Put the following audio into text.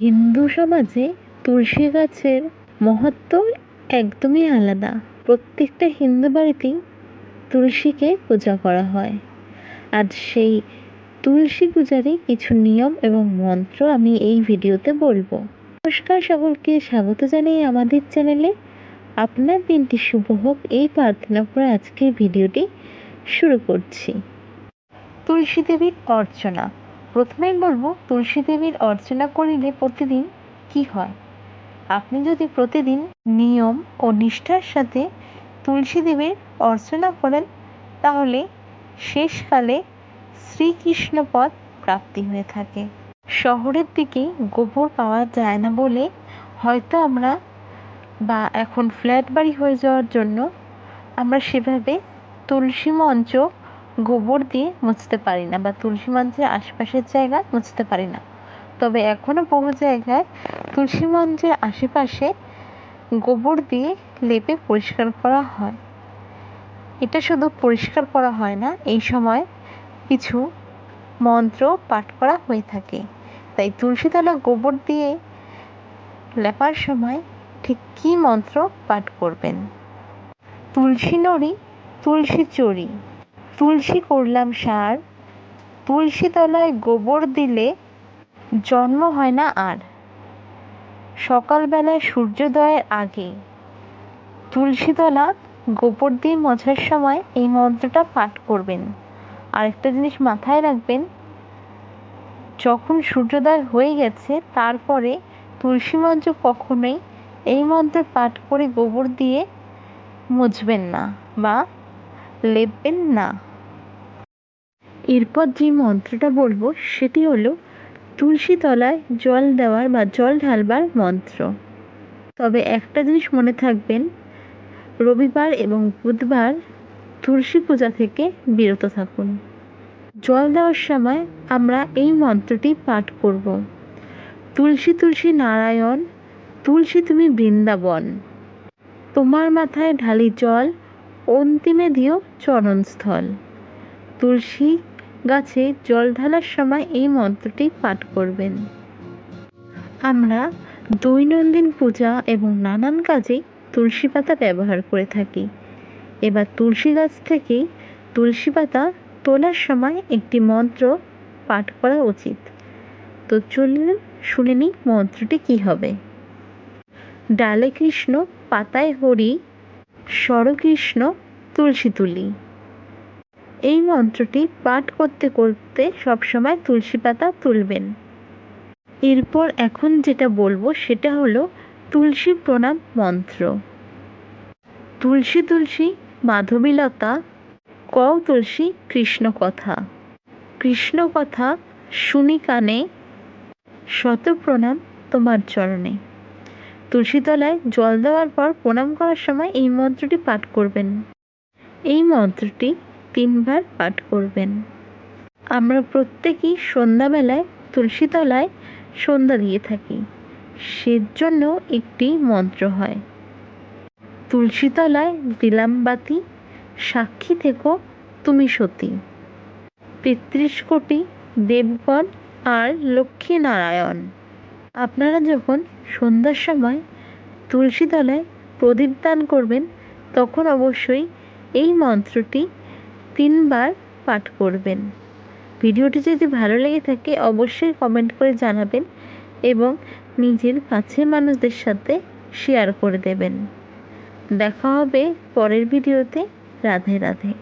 হিন্দু সমাজে তুলসী গাছের মহত্ব একদমই আলাদা। প্রত্যেকটা হিন্দু বাড়িতেই তুলসীকে পূজা করা হয়। আর সেই তুলসী পূজারই কিছু নিয়ম এবং মন্ত্র আমি এই ভিডিওতে বলব। নমস্কার সকলকে, স্বাগত জানিয়ে আমাদের চ্যানেলে আপনার দিনটি শুভ হোক। এই প্রার্থনা করে আজকের ভিডিওটি শুরু করছি। তুলসী দেবীর অর্চনা। প্রথমেই বলব, তুলসী দেবীর অর্চনা করিলে প্রতিদিন কি হয়? আপনি যদি প্রতিদিন নিয়ম ও নিষ্ঠার সাথে তুলসী দেবীর অর্চনা করেন, তাহলে শেষকালে শ্রীকৃষ্ণ পদ প্রাপ্তি হয়ে থাকে। শহরের দিকে গোবর পাওয়া যায় না বলে হয়তো আমরা বা এখন ফ্ল্যাট বাড়ি হয়ে যাওয়ার জন্য আমরা সেভাবে তুলসী মঞ্চ গোবর দিয়ে মুছতে পারি না বা তুলসী মঞ্চের আশেপাশের জায়গায় মুছতে পারি না। তবে এখনও বহু জায়গায় তুলসী মঞ্চের আশেপাশে গোবর দিয়ে লেপে পরিষ্কার করা হয়। এটা শুধু পরিষ্কার করা হয় না, এই সময় কিছু মন্ত্র পাঠ করা হয়ে থাকে। তাই তুলসীতলা গোবর দিয়ে লেপার সময় ঠিক কী মন্ত্র পাঠ করবেন? তুলসী নড়ি, তুলসী চড়ি। তুলসী করলাম সার। তুলসী তলায় গোবর দিলে জন্ম হয় না আর। সকালবেলায় সূর্যোদয়ের আগে। তুলসীতলা গোবর দিয়ে মোছার সময় এই মন্ত্রটা পাঠ করবেন। আরেকটা জিনিস মাথায় রাখবেন, যখন সূর্যোদয় হয়ে গেছে, তারপরে তুলসী মঞ্চ কখনোই এই মন্ত্র পাঠ করে গোবর দিয়ে মুছবেন না বা লেপবেন না। এরপর যে মন্ত্রটা বলব, সেটি হলো, তুলসী তলায় জল দেওয়ার বা জল ঢালবার মন্ত্র। তবে একটা জিনিস মনে থাকবেন, রবিবার এবং বুধবার তুলসী পূজা থেকে বিরত থাকুন। জল দেওয়ার সময় আমরা এই মন্ত্রটি পাঠ করব। তুলসী তুলসী নারায়ণ, তুলসী তুমি বৃন্দাবন। তোমার মাথায় ঢালি জল অন্তিমে দিও চরণস্থল। তুলসী গাছে জল ঢালার সময় এই মন্ত্রটি পাঠ করবেন। আমরা দৈনন্দিন পূজা এবং নানান কাজে তুলসী পাতা ব্যবহার করে থাকি। এবার তুলসী গাছ থেকে তুলসী পাতা তোলার সময় একটি মন্ত্র পাঠ করা উচিত। তো চলুন শুনে নিই মন্ত্রটি কী হবে। ডালে কৃষ্ণ, পাতায় হরি স্বরকৃষ্ণ তুলসী তুলি। এই মন্ত্রটি পাঠ করতে করতে সবসময় তুলসী পাতা তুলবেন। এরপর এখন যেটা বলব সেটা হলো তুলসী প্রণাম মন্ত্র। তুলসী তুলসী মাধবীলতা, কও তুলসী কৃষ্ণ কথা। কৃষ্ণ কথা শুনি কানে, শত প্রণাম তোমার চরণে। তুলসীতলায় জল দেওয়ার পর প্রণাম করার সময় এই মন্ত্রটি পাঠ করবেন। এই মন্ত্রটি তিনবার পাঠ করবেন। আমরা প্রত্যেকেই সন্ধ্যাবেলায় তুলসীতলায় সন্ধ্যা দিয়ে থাকি। সেজন্য একটি মন্ত্র হয়। তুলসীতলায় দিলাম বাতি সাক্ষী থেকো তুমি সতী। তেত্রিশ কোটি দেবগণ আর লক্ষ্মী নারায়ণ আপনারা যখন সন্ধ্যার সময় তুলসীতলায় প্রদীপ দান করবেন, তখন অবশ্যই এই মন্ত্রটি তিনবার পাঠ করবেন। ভিডিওটি যদি ভালো লেগে থাকে, অবশ্যই কমেন্ট করে জানাবেন এবং নিজের কাছের মানুষদের সাথে শেয়ার করে দেবেন। দেখা হবে পরের ভিডিওতে। রাধে রাধে।